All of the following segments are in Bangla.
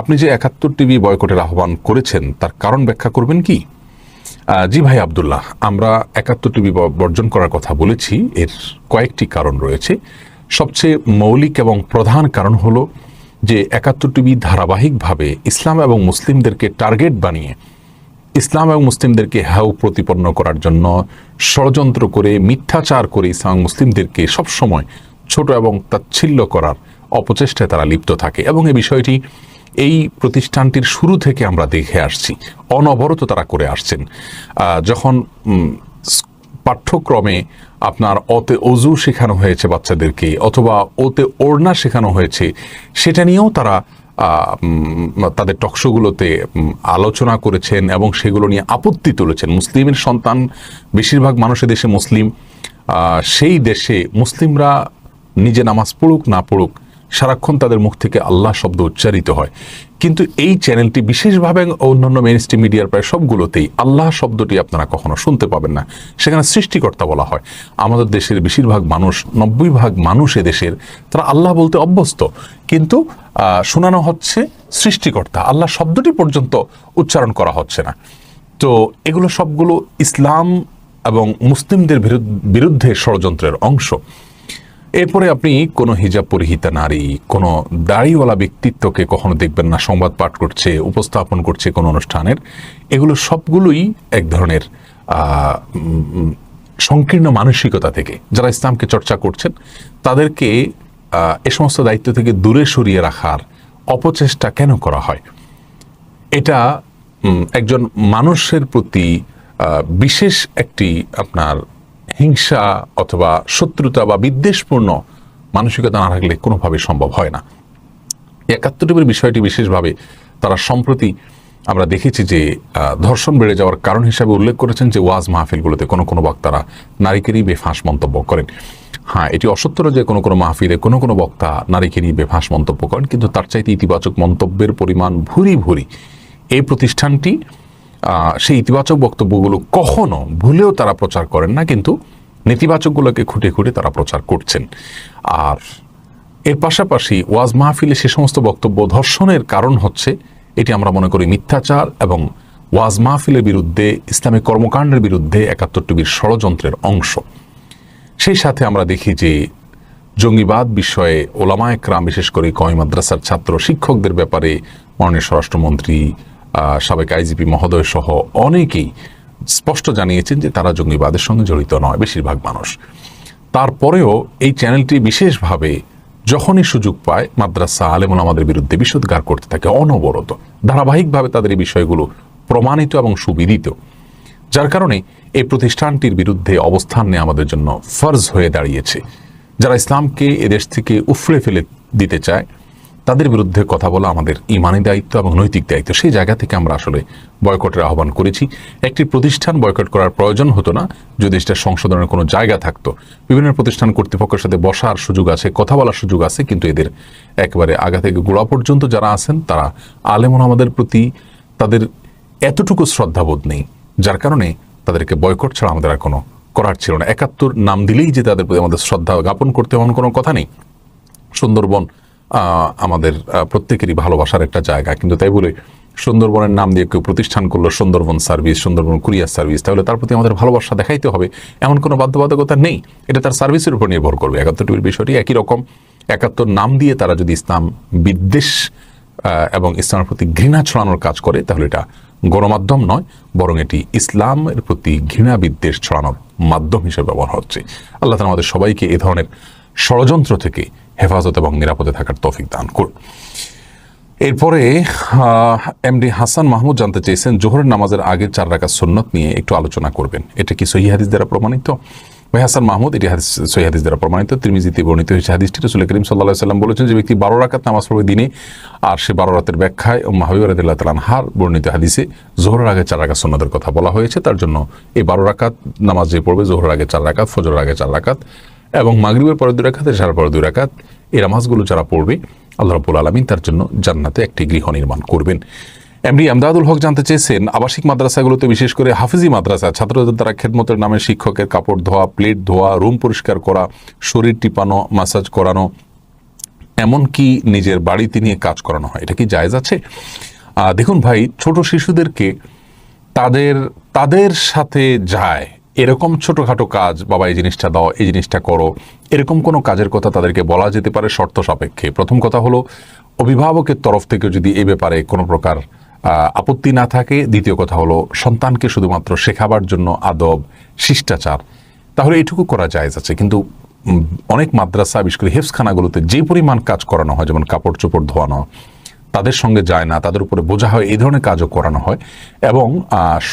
আপনি যে একাত্তর টিভি বয়কটের আহ্বান করেছেন, তার কারণ ব্যাখ্যা করবেন কি? জি ভাই আবদুল্লাহ, আমরা একাত্তর টিভি বর্জন করার কথা বলেছি, এর কয়েকটি কারণ রয়েছে। সবচেয়ে মৌলিক এবং প্রধান কারণ হলো যে একাত্তর টিভি ধারাবাহিকভাবে ইসলাম এবং মুসলিমদেরকে টার্গেট বানিয়ে, ইসলাম এবং মুসলিমদেরকে হ্যাও প্রতিপন্ন করার জন্য ষড়যন্ত্র করে, মিথ্যাচার করে ইসলাম মুসলিমদেরকে সবসময় ছোট এবং তাচ্ছিল্য করার অপচেষ্টায় তারা লিপ্ত থাকে। এবং এ বিষয়টি এই প্রতিষ্ঠানটির শুরু থেকে আমরা দেখে আসছি। অনবরত তারা করে আসছেন। যখন পাঠ্যক্রমে আপনার অতে অজু শেখানো হয়েছে বাচ্চাদেরকে অথবা ওতে ওড়না শেখানো হয়েছে, সেটা নিয়েও তারা তাদের টকশোগুলোতে আলোচনা করেছেন এবং সেগুলো নিয়ে আপত্তি তুলেছেন। মুসলিমের সন্তান, বেশিরভাগ মানুষের দেশে মুসলিম। সেই দেশে মুসলিমরা নিজে নামাজ পড়ুক, না পড়ুক সারাক্ষণ তাদের মুখ থেকে আল্লাহ শব্দ উচ্চারিত হয়। কিন্তু এই চ্যানেলটি বিশেষভাবে অন্যান্য মেন স্ট্রিম মিডিয়ার প্রায় সবগুলোতেই আল্লাহ শব্দটি আপনারা কখনো শুনতে পাবেন না। সেখানে সৃষ্টিকর্তা বলা হয়। আমাদের দেশের বেশিরভাগ মানুষ নব্বই ভাগ মানুষ দেশের তারা আল্লাহ বলতে অভ্যস্ত। কিন্তু শোনানো হচ্ছে সৃষ্টিকর্তা। আল্লাহ শব্দটি পর্যন্ত উচ্চারণ করা হচ্ছে না। তো এগুলো সবগুলো ইসলাম এবং মুসলিমদের বিরুদ্ধে ষড়যন্ত্রের অংশ। এরপরে আপনি কোনো হিজাব পরিহিতা নারী, কোনো দাড়িওয়ালা ব্যক্তিত্বকে কখনো দেখবেন না, সংবাদ পাঠ করছে, উপস্থাপন করছে কোনো অনুষ্ঠানের, এগুলো সবগুলোই এক ধরনের সংকীর্ণ মানসিকতা থেকে, যারা ইসলামকে চর্চা করছেন, তাদেরকে এ সমস্ত দায়িত্ব থেকে দূরে সরিয়ে রাখার অপচেষ্টা কেন করা হয়? এটা একজন মানুষের প্রতি বিশেষ একটি আপনার হিংসা অথবা শত্রুতা বা বিদ্বেষপূর্ণ মানসিকতা না থাকলে কোনোভাবে সম্ভব হয় না। একাত্তর টিভির বিষয়টি বিশেষভাবে তারা সম্প্রতি আমরা দেখেছি যে ধর্ষণ বেড়ে যাওয়ার কারণ হিসাবে উল্লেখ করেছেন যে, ওয়াজ মাহফিলগুলোতে কোনো কোনো বক্তারা নারীকেরই বেফাঁস মন্তব্য করেন। হ্যাঁ এটি অসত্য যে কোনো কোনো মাহফিলে কোনো কোনো বক্তা নারীকে নিয়ে বেফাঁস মন্তব্য করেন, কিন্তু তার চাইতে ইতিবাচক মন্তব্যের পরিমাণ ভুরি ভুরি। এই প্রতিষ্ঠানটি সেই ইতিবাচক বক্তব্যগুলো কখনো ভুলেও তারা প্রচার করেন না, কিন্তু নেতিবাচকগুলোকে খুঁটে খুঁটে তারা প্রচার করছেন। আর এর পাশাপাশি ওয়াজ মাহফিলে সে সমস্ত বক্তব্য ধর্ষণের কারণ হচ্ছে, এটি আমরা মনে করি মিথ্যাচার এবং ওয়াজ মাহফিলের বিরুদ্ধে ইসলামিক কর্মকাণ্ডের বিরুদ্ধে একাত্তর টিভির ষড়যন্ত্রের অংশ। সেই সাথে আমরা দেখি যে জঙ্গিবাদ বিষয়ে ওলামা একরাম, বিশেষ করে কয় মাদ্রাসার ছাত্র শিক্ষকদের ব্যাপারে মাননীয় স্বরাষ্ট্রমন্ত্রী সাবেক আইজিপি মহোদয় সহ অনেকেই স্পষ্ট জানিয়েছেন যে তারা জঙ্গিবাদের সঙ্গে জড়িত নয়, বেশিরভাগ মানুষ। তারপরেও এই চ্যানেলটি বিশেষভাবে যখনই সুযোগ পায়, মাদ্রাসা আলেমন আমাদের বিরুদ্ধে বিষোদ্গার করতে থাকে, অনবরত। ধারাবাহিকভাবে তাদের এই বিষয়গুলো প্রমাণিত এবং সুবিদিত। যার কারণে এই প্রতিষ্ঠানটির বিরুদ্ধে অবস্থান নেওয়া আমাদের জন্য ফর্জ হয়ে দাঁড়িয়েছে। যারা ইসলামকে এদেশ থেকে উফড়ে ফেলে দিতে চায় তাদের বিরুদ্ধে কথা বলা আমাদের ইমানি দায়িত্ব এবং নৈতিক দায়িত্ব। সেই জায়গা থেকে আমরা আসলে বয়কটের আহ্বান করেছি। একটি প্রতিষ্ঠান বয়কট করার প্রয়োজন হতো না। যদি সেটা সংশোধনের কোনো জায়গা থাকতো, বিভিন্ন প্রতিষ্ঠান কর্তৃপক্ষের সাথে বসার সুযোগ আছে, কথা বলার সুযোগ আছে, কিন্তু এদের একবারে আগা থেকে গোড়া পর্যন্ত যারা আছেন, তারা আলেমন আমাদের প্রতি তাদের এতটুকু শ্রদ্ধাবোধ নেই, যার কারণে তাদেরকে বয়কট ছাড়া আমাদের আর কোনো করার ছিল না। একাত্তর নাম দিলেই যে তাদের প্রতি আমাদের শ্রদ্ধা জ্ঞাপন করতে এমন কোনো কথা নেই। সুন্দরবন আমাদের প্রত্যেকেরই ভালোবাসার একটা জায়গা। কিন্তু তাই বলে সুন্দরবনের নাম দিয়ে কেউ প্রতিষ্ঠান করল Sundarban service, Sundarban courier service, তাহলে তার প্রতি আমাদের ভালোবাসা দেখাইতে হবে। এমন কোনো বাধ্যবাধকতা নেই। এটা তার সার্ভিসের উপর নির্ভর করবে। একাত্তর টিভির বিষয়টি একই রকম। একাত্তর নাম দিয়ে তারা যদি ইসলাম বিদ্বেষ এবং ইসলামের প্রতি ঘৃণা ছড়ানোর কাজ করে, তাহলে এটা গণমাধ্যম নয়, বরং এটি ইসলামের প্রতি ঘৃণা বিদ্বেষ ছড়ানোর মাধ্যম হিসেবে ব্যবহার হচ্ছে। আল্লাহ তালা আমাদের সবাইকে এ ধরনের ষড়যন্ত্র থেকে হেফাজত এবং নিরাপদে থাকার তৌফিক দান করুন। এরপরে এমডি হাসান মাহমুদ জানতে চেয়েছেন, জোহরের নামাজের আগে চার রাকাত সুন্নত নিয়ে একটু আলোচনা করবেন। এটা কি সহি হাদিস দ্বারা প্রমাণিত? ভাই হাসান মাহমুদ, এটি হাদিস, সহি হাদিস দ্বারা প্রমাণিত। তিরমিজিতে বর্ণিত হয়েছে হাদিসটি, রসুল করিম সাল্লাহ সাল্লাম বলেছেন যে ব্যক্তি বারো রাকাত নামাজ পড়বে দিনে, আর সে বারো রাতের ব্যাখ্যায় ও মাহবুব রাদিল্লাহ তালান হার বর্ণিত হাদিসে জোহরের আগে চার রাকাত সুন্নতের কথা বলা হয়েছে। তার জন্য এই বারো রাকাত নামাজ যে পড়বে, জোহরের আগে চার রাকাত, ফজরের আগে চার রাকাত এবং মাগরিবের পরে দুই রাকাত, এশার পরে দুই রাকাত এই নামাজগুলো যারা পড়বে, আল্লাহ রাব্বুল আলমিন তার জন্য জান্নাতে একটি গৃহ নির্মাণ করবেন। এমডি আমদাদুল হক জানতে চেয়েছেন, আবাসিক মাদ্রাসাগুলোতে বিশেষ করে হাফিজি মাদ্রাসা, ছাত্রদের দ্বারা খেদমতের নামে শিক্ষকের কাপড় ধোয়া, প্লেট ধোয়া, রুম পরিষ্কার করা, শরীর টিপানো, মাসাজ করানো, এমনকি নিজের বাড়িতে নিয়ে কাজ করানো হয়। এটা কি জায়েজ আছে? দেখুন ভাই, ছোট শিশুদেরকে তাদের তাদের সাথে যায় এরকম ছোটোখাটো কাজ, বাবা, এই জিনিসটা দাও, এই জিনিসটা করো। এরকম কোনো কাজের কথা তাদেরকে বলা যেতে পারে শর্ত সাপেক্ষে। প্রথম কথা হলো, অভিভাবকের তরফ থেকে যদি এ ব্যাপারে কোনো প্রকার আপত্তি না থাকে, দ্বিতীয় কথা হলো, সন্তানকে শুধুমাত্র শেখাবার জন্য আদব, শিষ্টাচার, তাহলে এটুকু করা জায়েজ আছে। কিন্তু অনেক মাদ্রাসা, বিশেষ করে হেফসখানাগুলোতে যে পরিমাণ কাজ করানো হয়, যেমন কাপড় চোপড় ধোয়ানো তাদের সঙ্গে যায় না, তাদের উপরে বোঝা হয়, এই ধরনের কাজও করানো হয় এবং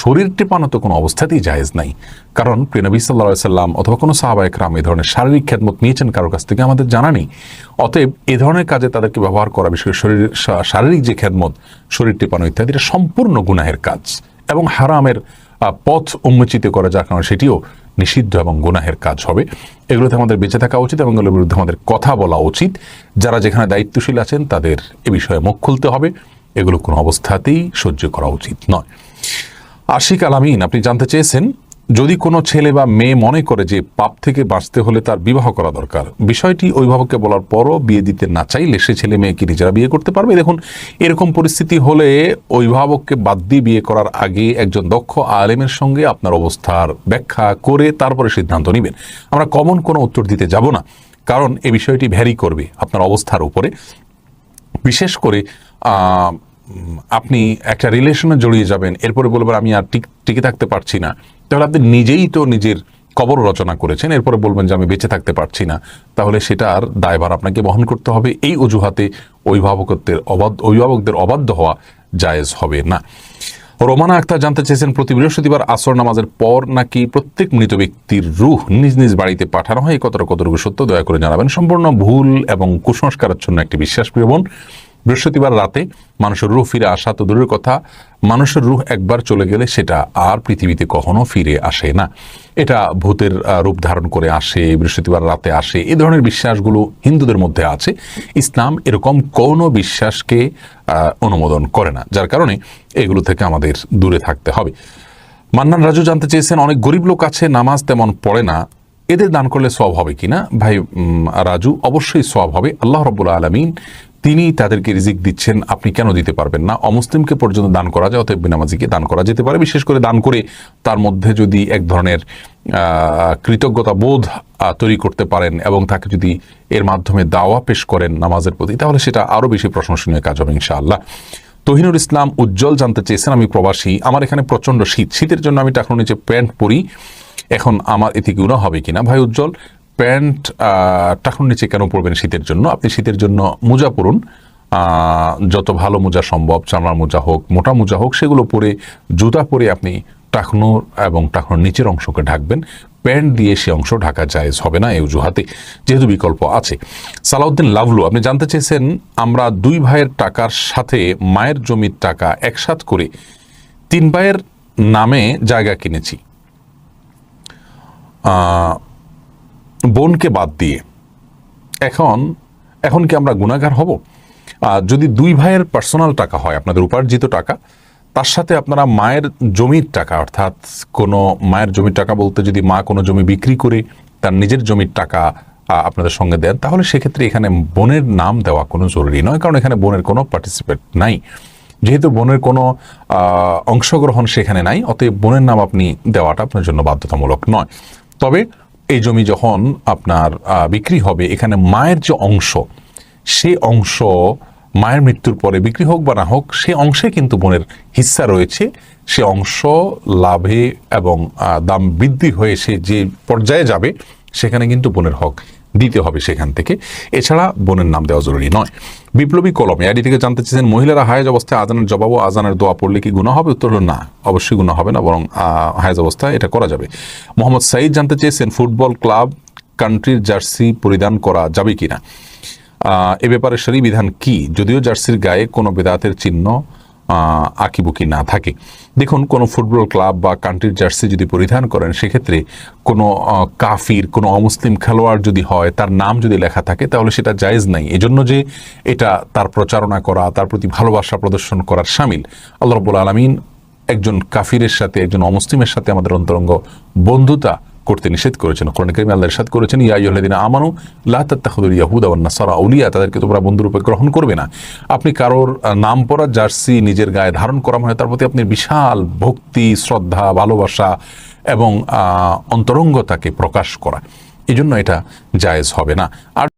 শরীর টেপানো তো কোনো অবস্থাতেই জায়েজ নাই। কারণ প্রিয়নবী সাল্লা সাল্লাম অথবা কোনো সাহাবায়ক রাম এই ধরনের শারীরিক খেদমত নিয়েছেন কারোর কাছ থেকে আমাদের জানা নেই। অতএব এ ধরনের কাজে তাদেরকে ব্যবহার করা করে শরীর শারীরিক যে খেদমত, শরীর টেপানো ইত্যাদি, এটা সম্পূর্ণ গুনাহের কাজ এবং হারামের পথ উন্মোচিত করা যার কারণে সেটিও নিষিদ্ধ এবং গুনাহের কাজ হবে। এগুলোতে আমাদের বেঁচে থাকা উচিত এবং এগুলোর বিরুদ্ধে আমাদের কথা বলা উচিত। যারা যেখানে দায়িত্বশীল আছেন, তাদের এ বিষয়ে মুখ খুলতে হবে। এগুলো কোনো অবস্থাতেই সহ্য করা উচিত নয়। আশিক আলামিন আপনি জানতে চেয়েছেন যদি কোনো ছেলে বা মেয়ে মনে করে যে পাপ থেকে বাঁচতে হলে তার বিবাহ করা দরকার, বিষয়টি অভিভাবককে বলার পরও বিয়ে দিতে না চাইলে সে ছেলে মেয়েকে নিজেরা বিয়ে করতে পারবে? দেখুন, এরকম পরিস্থিতি হলে অভিভাবককে বাদ দিয়ে বিয়ে করার আগে একজন দক্ষ আলেমের সঙ্গে আপনার অবস্থার ব্যাখ্যা করে তারপরে সিদ্ধান্ত নেবেন। আমরা কমন কোনো উত্তর দিতে যাব না, কারণ এই বিষয়টি ভ্যারি করবে আপনার অবস্থার উপরে। বিশেষ করে আপনি একটা রিলেশনে জড়িয়ে যাবেন, এরপরে বলবেন, আমি আর টিকে থাকতে পারছি না। তাহলে আপনি নিজেই তো নিজের কবর রচনা করেছেন, এরপরে বলবেন যে আমি বেঁচে থাকতে পারছি না। তাহলে সেটার দায়ভার আপনাকে বহন করতে হবে, এই অজুহাতে অভিভাবকত্বের অবাধ্য অভিভাবকদের অবাধ্য হওয়া জায়েজ হবে না। রোমানা আক্তার জানতে চেয়েছেন, প্রতি বৃহস্পতিবার আসর নামাজের পর নাকি প্রত্যেক মৃত ব্যক্তির রুহ নিজ নিজ বাড়িতে পাঠানো হয়। কতটা কতটুকু সত্য, দয়া করে জানাবেন। সম্পূর্ণ ভুল এবং কুসংস্কারাচ্ছন্ন একটি বিশ্বাস প্রিয় বোন বৃহস্পতিবার রাতে মানুষের রুহ ফিরে আসা তো দূরের কথা, মানুষের রুহ একবার চলে গেলে সেটা আর পৃথিবীতে কখনো ফিরে আসে না। এটা ভূতের রূপ ধারণ করে আসে, বৃহস্পতিবার রাতে আসে, এ ধরনের বিশ্বাসগুলো হিন্দুদের মধ্যে আছে। ইসলাম এরকম কোনো বিশ্বাসকে অনুমোদন করে না, যার কারণে এগুলো থেকে আমাদের দূরে থাকতে হবে। মান্নান রাজু জানতে চেয়েছেন, অনেক গরিব লোক আছে, নামাজ তেমন পড়ে না, এদের দান করলে সব হবে কিনা? ভাই রাজু, অবশ্যই সব হবে। আল্লাহ রব্বুল আলমিন তিনি তাদেরকে রিজিক দিচ্ছেন, আপনি কেন দিতে পারবেন না? অমুসলিমকে পর্যন্ত দান করা যায়, অতএব বিনামাজিকে দান করা যেতে পারে। বিশেষ করে দান করে তার মধ্যে যদি এক ধরনের কৃতজ্ঞতা বোধ তৈরি করতে পারেন এবং তাকে যদি এর মাধ্যমে দাওয়া পেশ করেন নামাজের প্রতি, তাহলে সেটা আরও বেশি প্রশংসনীয় কাজ হবে ইনশাআল্লাহ। তহিনুর ইসলাম উজ্জ্বল জানতে চেয়েছেন, আমি প্রবাসী, আমার এখানে প্রচণ্ড শীত। শীতের জন্য আমি টাকার নিচে প্যান্ট পরি, এখন আমার এতে গুণা হবে কিনা? ভাই উজ্জ্বল প্যান্ট টাকুর নিচে কেন পরবেন শীতের জন্য? আপনি শীতের জন্য মোজা পরুন। যত ভালো মোজা সম্ভব চামড়ার মোজা হোক, মোটা মোজা হোক, সেগুলো পরে, জুতা পরে আপনি টাকনোর এবং টাকনোর নিচের অংশকে ঢাকবেন। প্যান্ট দিয়ে সে অংশ ঢাকা জায়েজ হবে না এই অজুহাতে। যেহেতু বিকল্প আছে। সালাউদ্দিন লাভলু, আপনি জানতে চেয়েছেন, আমরা দুই ভাইয়ের টাকার সাথে মায়ের জমির টাকা একসাথ করে তিন ভাইয়ের নামে জায়গা কিনেছি। বোনকে বাদ দিয়ে। এখন এখন কি আমরা গুণাগার হব? আহ, যদি দুই ভাইয়ের পার্সোনাল টাকা হয় আপনাদের উপার্জিত টাকা তার সাথে আপনারা মায়ের জমির টাকা অর্থাৎ কোনো মায়ের জমির টাকা বলতে যদি মা কোনো জমি বিক্রি করে তার নিজের জমির টাকা আপনাদের সঙ্গে দেন তাহলে সেক্ষেত্রে এখানে বোনের নাম দেওয়া কোনো জরুরি নয় কারণ এখানে বোনের কোনো পার্টিসিপেট নাই। যেহেতু বোনের কোনো অংশগ্রহণ সেখানে নাই অতএব বোনের নাম আপনি দেওয়াটা আপনার জন্য বাধ্যতামূলক নয়। তবে এই জমি যখন আপনার বিক্রি হবে, এখানে মায়ের যে অংশ, সে অংশ মায়ের মৃত্যুর পরে বিক্রি হোক বা না হোক, সে অংশে কিন্তু বোনের হিস্সা রয়েছে। সে অংশ লাভে এবং দাম বৃদ্ধি হয়ে সে যে পর্যায়ে যাবে, সেখানে কিন্তু বোনের হক। দিতে হবে সেখান থেকে। এছাড়া বোনের নাম দেওয়া জরুরি নয়। বিপ্লবী কলমে আইডি থেকে জানতে চেয়েছেন মহিলারা হায়াজ অবস্থায় আজানের জবাব ও আজানের দোয়া পড়লে কি গুণা হবে? উত্তর হলো না। অবশ্যই গুণা হবে না বরং হায়াজ অবস্থায় এটা করা যাবে। মোহাম্মদ সাইদ জানতে চেয়েছেন ফুটবল ক্লাব কান্ট্রির জার্সি পরিধান করা যাবে কিনা? আহ, এ ব্যাপারে শরী বিধান কি? যদিও জার্সির গায়ে কোনো বেদাতের চিহ্ন আঁকিবুকি না থাকে। দেখুন, কোনো ফুটবল ক্লাব বা কান্ট্রির জার্সি যদি পরিধান করেন, সেক্ষেত্রে কোনো কাফির, কোনো অমুসলিম খেলোয়াড় যদি হয়, তার নাম যদি লেখা থাকে, তাহলে সেটা জায়েজ নাই। এজন্য যে এটা তার প্রচারণা করা, তার প্রতি ভালোবাসা প্রদর্শন করার সামিল। আল্লাহ রব্বুল আলমিন একজন কাফিরের সাথে, একজন অমুসলিমের সাথে আমাদের অন্তরঙ্গ বন্ধুতা করতে নিষেধ করেছেন, কোরআন করিম আল্লাহ ইরশাদ করেছেন, ইয়া আইয়ুহাল্লাযিনা আমানু লা ইয়াহুদ ইয়াহুদা ওয়ান নাসারা আউলিয়া, তাদেরকে তোমরা বন্ধুরূপে গ্রহণ করবে না। আপনি কারোর নাম পরা জার্সি নিজের গায়ে ধারণ করা মানে তার প্রতি আপনি বিশাল ভক্তি, শ্রদ্ধা, ভালোবাসা এবং অন্তরঙ্গতাকে প্রকাশ করা। এই জন্য এটা জায়েজ হবে না। আর